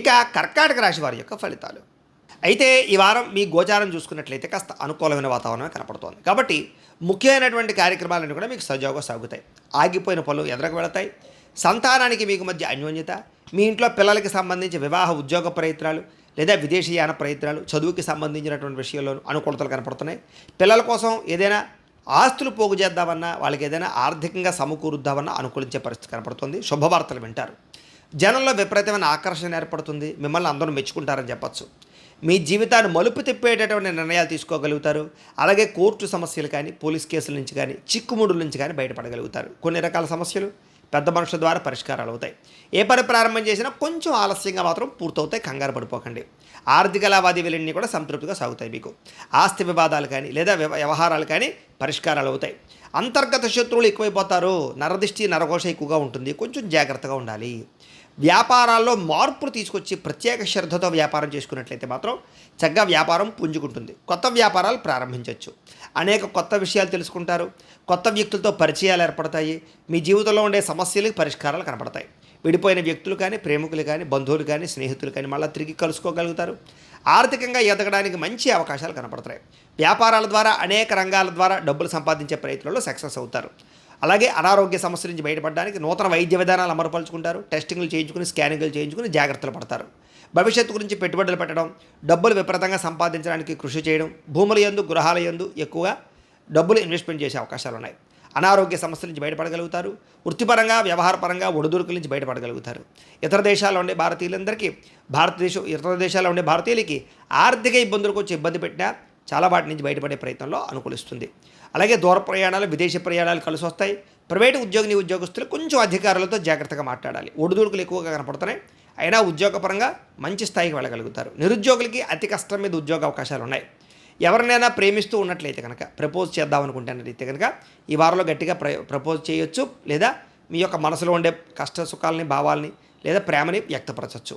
ఇక కర్కాటక రాశి వారి యొక్క ఫలితాలు. అయితే ఈ వారం మీ గోచారం చూసుకున్నట్లయితే కాస్త అనుకూలమైన వాతావరణం కనపడుతోంది. కాబట్టి ముఖ్యమైనటువంటి కార్యక్రమాలన్నీ కూడా మీకు సజావుగా సాగుతాయి. ఆగిపోయిన పనులు ఎదురకు వెళతాయి. సంతానానికి మీకు మధ్య అన్యోన్యత మీ ఇంట్లో పిల్లలకి సంబంధించి వివాహ ఉద్యోగ ప్రయత్నాలు లేదా విదేశీయాన ప్రయత్నాలు చదువుకి సంబంధించినటువంటి విషయాల్లో అనుకూలతలు కనపడుతున్నాయి. పిల్లల కోసం ఏదైనా ఆస్తులు పోగు చేద్దామన్నా వాళ్ళకి ఏదైనా ఆర్థికంగా సమకూరుద్దామన్నా అనుకూలించే పరిస్థితి కనపడుతుంది. శుభవార్తలు వింటారు. జనంలో విపరీతమైన ఆకర్షణ ఏర్పడుతుంది. మిమ్మల్ని అందరూ మెచ్చుకుంటారని చెప్పచ్చు. మీ జీవితాన్ని మలుపు తిప్పేటటువంటి నిర్ణయాలు తీసుకోగలుగుతారు. అలాగే కోర్టు సమస్యలు కానీ పోలీస్ కేసుల నుంచి కానీ చిక్కుముడుల నుంచి కానీ బయటపడగలుగుతారు. కొన్ని రకాల సమస్యలు పెద్ద మనుషుల ద్వారా పరిష్కారాలు అవుతాయి. ఏ పని ప్రారంభం చేసినా కొంచెం ఆలస్యంగా మాత్రం పూర్తవుతాయి. కంగారు పడిపోకండి. ఆర్థిక లావాదేవీలన్నీ కూడా సంతృప్తిగా సాగుతాయి మీకు. ఆస్తి వివాదాలు కానీ లేదా వ్యవ- వ్యవహారాలు కానీ పరిష్కారాలు అవుతాయి. అంతర్గత శత్రువులు ఎక్కువైపోతారు. నరదిష్టి నరఘోష ఎక్కువగా ఉంటుంది. కొంచెం జాగ్రత్తగా ఉండాలి. వ్యాపారాల్లో మార్పులు తీసుకొచ్చి ప్రత్యేక శ్రద్ధతో వ్యాపారం చేసుకున్నట్లయితే మాత్రం చక్కగా వ్యాపారం పుంజుకుంటుంది. కొత్త వ్యాపారాలు ప్రారంభించవచ్చు అనేక కొత్త విషయాలు తెలుసుకుంటారు. కొత్త వ్యక్తులతో పరిచయాలు ఏర్పడతాయి. మీ జీవితంలో ఉండే సమస్యలకు పరిష్కారాలు కనపడతాయి. విడిపోయిన వ్యక్తులు కానీ ప్రేమికులు కానీ బంధువులు కానీ స్నేహితులు కానీ మళ్ళీ తిరిగి కలుసుకోగలుగుతారు. ఆర్థికంగా ఎదగడానికి మంచి అవకాశాలు కనపడతాయి. వ్యాపారాల ద్వారా అనేక రంగాల ద్వారా డబ్బులు సంపాదించే ప్రయత్నంలో సక్సెస్ అవుతారు. అలాగే అనారోగ్య సమస్య నుంచి బయటపడడానికి నూతన వైద్య విధానాలు అమలుపరుచుకుంటారు. టెస్టింగ్లు చేయించుకుని స్కానింగ్లు చేయించుకుని జాగ్రత్తలు పడతారు. భవిష్యత్తు గురించి పెట్టుబడులు పెట్టడం డబ్బులు విపరీతంగా సంపాదించడానికి కృషి చేయడం భూముల యందు గృహాల యందు ఎక్కువగా డబ్బులు ఇన్వెస్ట్మెంట్ చేసే అవకాశాలు ఉన్నాయి. అనారోగ్య సమస్యల నుంచి బయటపడగలుగుతారు. వృత్తిపరంగా వ్యవహారపరంగా ఒడిదుడుకుల నుంచి బయటపడగలుగుతారు. ఇతర దేశాల్లో ఉండే భారతీయులందరికీ భారతదేశం ఇతర దేశాల్లో ఉండే భారతీయులకి ఆర్థిక ఇబ్బందులకు వచ్చి ఇబ్బంది పెట్టినా చాలా వాటి నుంచి బయటపడే ప్రయత్నంలో అనుకూలిస్తుంది. అలాగే దూర ప్రయాణాలు విదేశీ ప్రయాణాలు కలిసి వస్తాయి. ప్రైవేటు ఉద్యోగిని ఉద్యోగస్తులు కొంచెం అధికారులతో జాగ్రత్తగా మాట్లాడాలి. ఒడిదుడుకులు ఎక్కువగా కనపడుతున్నాయి. అయినా ఉద్యోగపరంగా మంచి స్థాయికి వెళ్ళగలుగుతారు. నిరుద్యోగులకి అతి కష్టం మీద ఉద్యోగ అవకాశాలు ఉన్నాయి. ఎవరినైనా ప్రేమిస్తూ ఉన్నట్లయితే కనుక ప్రపోజ్ చేద్దాం అనుకుంటున్నట్లయితే కనుక ఈ వారంలో గట్టిగా ప్ర ప్రపోజ్ చేయొచ్చు. లేదా మీ యొక్క మనసులో ఉండే కష్ట సుఖాలని భావాల్ని లేదా ప్రేమని వ్యక్తపరచవచ్చు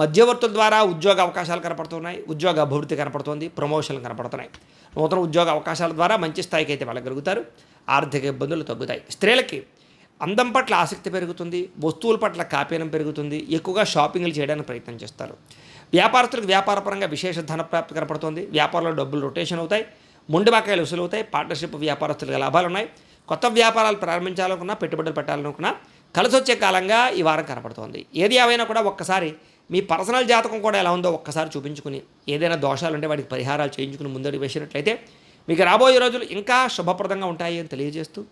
మధ్యవర్తుల ద్వారా ఉద్యోగ అవకాశాలు కనపడుతున్నాయి ఉద్యోగ అభివృద్ధి కనపడుతుంది ప్రమోషన్లు కనపడుతున్నాయి. నూతన ఉద్యోగ అవకాశాల ద్వారా మంచి స్థాయికి అయితే వెళ్ళగలుగుతారు. ఆర్థిక ఇబ్బందులు తగ్గుతాయి. స్త్రీలకి అందం పట్ల ఆసక్తి పెరుగుతుంది వస్తువుల పట్ల కాపీనం పెరుగుతుంది ఎక్కువగా షాపింగ్లు చేయడానికి ప్రయత్నం చేస్తారు. వ్యాపారస్తులకు వ్యాపారపరంగా విశేష ధన ప్రాప్తి కనపడుతుంది. వ్యాపారంలో డబ్బులు రొటేషన్ అవుతాయి ముండిబాకాయలు వసూలు అవుతాయి పార్ట్నర్షిప్ వ్యాపారస్తులకు లాభాలు ఉన్నాయి. కొత్త వ్యాపారాలు ప్రారంభించాలనుకున్నా పెట్టుబడులు పెట్టాలనుకున్నా కలిసి వచ్చే కాలంగా ఈ వారం కనపడుతోంది. ఏది ఏమైనా కూడా ఒక్కసారి మీ పర్సనల్ జాతకం కూడా ఎలా ఉందో ఒక్కసారి చూపించుకుని ఏదైనా దోషాలు ఉంటే వాటికి పరిహారాలు చేయించుకుని ముందడుగు వేసినట్లయితే మీకు రాబోయే రోజులు ఇంకా శుభప్రదంగా ఉంటాయి అని తెలియజేస్తూ